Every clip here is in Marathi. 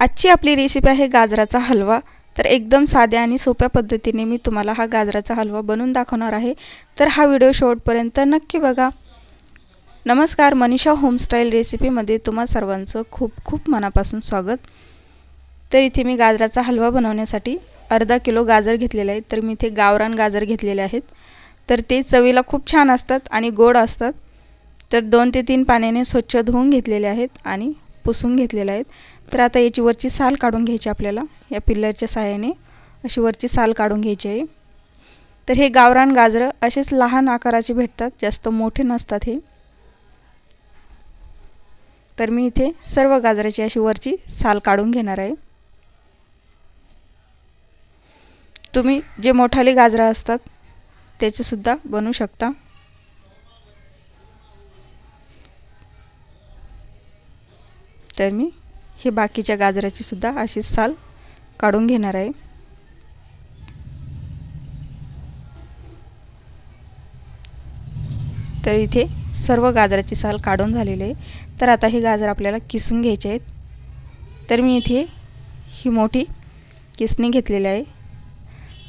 आजची आपली रेसिपी आहे गाजराचा हलवा. तर एकदम साध्या आणि सोप्या पद्धतीने मी तुम्हाला हा गाजराचा हलवा बनवून दाखवणार आहे. तर हा व्हिडिओ शेवटपर्यंत नक्की बघा. नमस्कार मनीषा होमस्टाईल रेसिपीमध्ये तुम्हा सर्वांचं खूप खूप मनापासून स्वागत. तर इथे मी गाजराचा हलवा बनवण्यासाठी अर्धा किलो गाजर घेतलेले आहेत तर मी इथे गावरान गाजर घेतलेले आहेत. तर ते चवीला खूप छान असतात आणि गोड असतात. तर दोन ते तीन पाण्याने स्वच्छ धुवून घेतलेले आहेत आणि पुसून घेतलेले आहेत. तर आता याची वरची साल काढून घ्यायची आपल्याला या पिल्लरच्या सहाय्याने अशी वरची साल काढून घ्यायची आहे. तर हे गावरान गाजरं असेच लहान आकाराचे भेटतात जास्त मोठे नसतात हे. तर मी इथे सर्व गाजराची अशी वरची साल काढून घेणार आहे. तुम्ही जे मोठाले गाजरं असतात त्याचेसुद्धा बनवू शकता. तर मी हे बाकीच्या गाजराची सुद्धा अशी साल काढून घेणार आहे. तर इथे सर्व गाजराची साल काढून झालेली आहे. तर आता हे गाजर आपल्याला किसून घ्यायचे आहेत. तर मी इथे ही मोठी किसणी घेतलेली आहे.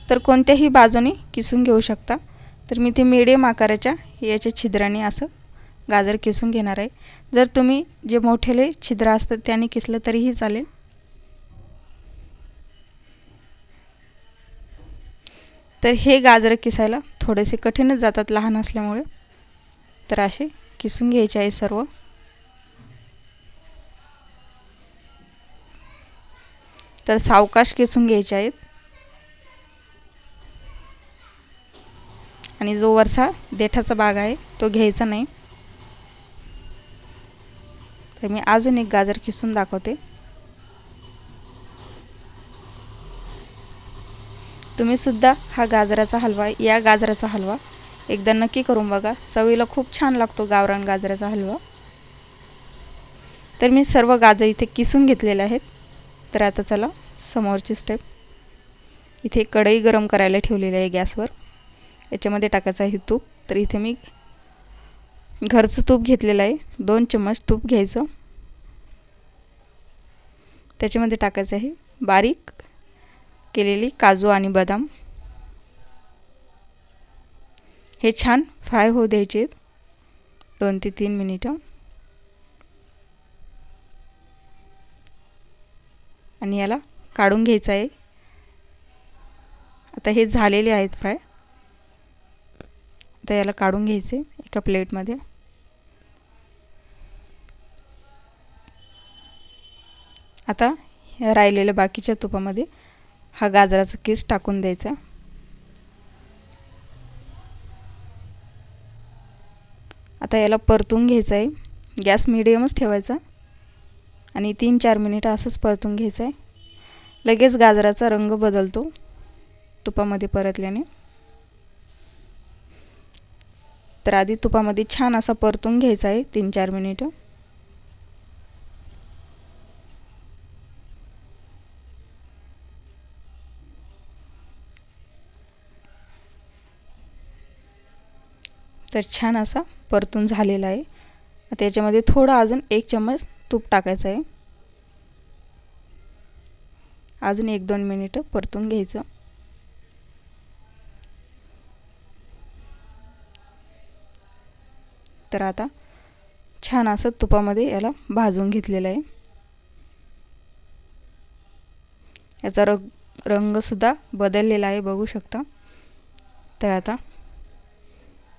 तर कोणत्याही बाजूने किसून घेऊ शकता. तर मी इथे मिडियम आकाराच्या याच्या छिद्राने असं गाजर किसून घेणार आहे. जर तुम्ही जे मोठेले छिद्र असतात त्याने किसलं तरीही चालेल. तर हे गाजर किसायला थोडेसे कठीणच जातात लहान असल्यामुळे. तर असे किसून घ्यायचे आहे सर्व. तर सावकाश किसून घ्यायचे आहेत. आणि जो वरचा देठाचा भाग आहे तो घ्यायचा नाही. तर मी अजून एक गाजर किसून दाखवते. तुम्ही सुद्धा हा गाजराचा हलवा या गाजराचा हलवा एकदा नक्की करून बघा. चवीला खूप छान लागतो गावरान गाजराचा हलवा. तर मी सर्व गाजर इथे किसून घेतलेले आहेत. तर आता चला समोरची स्टेप इथे कढई गरम करायला ठेवलेली आहे गॅसवर. याच्यामध्ये टाकायचं आहे तूप. तर इथे मी घरचं तूप घेतलेलं आहे. दोन चम्मच तूप घ्यायचं. त्याच्यामध्ये टाकायचं आहे बारीक केलेली काजू आणि बदाम. हे छान फ्राय होऊ द्यायचे दोन ते तीन मिनिटं. आणि याला काढून घ्यायचं आहे. आता हे झालेले आहेत फ्राय. आता याला काढून घ्यायचे एका प्लेटमध्ये. आता राहिलेल्या बाकीच्या तुपामध्ये हा गाजराचा केस टाकून द्यायचा. आता याला परतून घ्यायचं आहे. गॅस मिडियमच ठेवायचा. आणि तीन चार मिनिटं असंच परतून घ्यायचं आहे. लगेच गाजराचा रंग बदलतो तुपामध्ये परतल्याने. तर आधी तुपामध्ये छान असा परतून घ्यायचा आहे तीन चार मिनिटं. तर छान असा परतून झालेला आहे. त्याच्यामध्ये थोडं अजून एक चम्मच तूप टाकायचं आहे. अजून एक दोन मिनिटं परतून घ्यायचं. तर आता छान असं तुपामध्ये याला भाजून घेतलेलं आहे. याचा रंग रंगसुद्धा बदललेला आहे बघू शकता. तर आता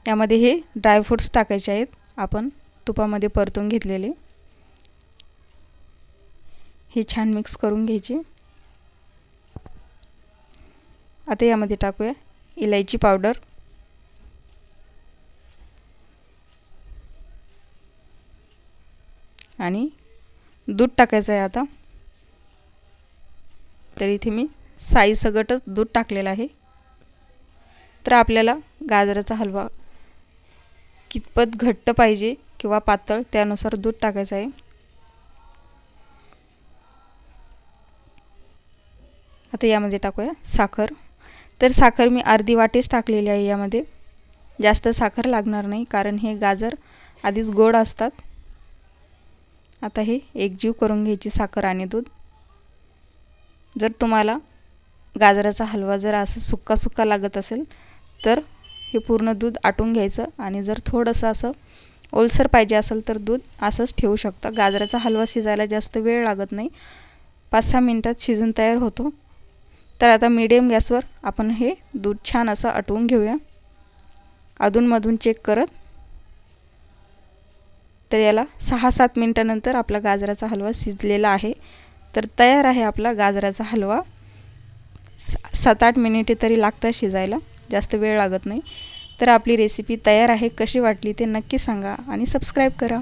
यामध्ये हे ड्रायफ्रूट्स टाकायचे आहेत. आपण तुपामध्ये परतून घेतलेले. हे छान मिक्स करून घ्यायचे. आता यामध्ये टाकूया इलायची पावडर. आणि दूध टाकायचं आहे आता. तर इथे मी साईसकटच दूध टाकलेलं आहे. तर आपल्याला गाजराचा हलवा कितपत घट्ट पाहिजे किंवा पातळ त्यानुसार दूध टाकायचं आहे. आता यामध्ये टाकूया साखर. तर साखर मी अर्धी वाटीच टाकलेली आहे यामध्ये. जास्त साखर लागणार नाही कारण हे गाजर आधीच गोड असतात. आता हे एकजीव करून घ्यायची साखर आणि दूध. जर तुम्हाला गाजराचा हलवा जर असं सुक्का सुक्का लागत असेल तर हे पूर्ण दूध आटून घ्यायचं आणि जर थोडंसं असं ओलसर पाहिजे असेल तर दूध असंच ठेवू शकता. गाजराचा हलवा शिजायला जास्त वेळ लागत नाही. पाच सहा मिनटात शिजून तयार होतो. तर आता मीडियम गॅसवर आपण हे दूध छान असं आटवून घेऊया. अधूनमधून चेक करत. तर याला सहा सात मिनटानंतर आपला गाजराचा हलवा शिजलेला आहे. तर तयार आहे आपला गाजराचा हलवा. सात आठ मिनिटे तरी लागतात शिजायला. जास्त वेळ लागत नाही. तर आपली रेसिपी तयार आहे कशी वाटली ते नक्की सांगा आणि सबस्क्राईब करा.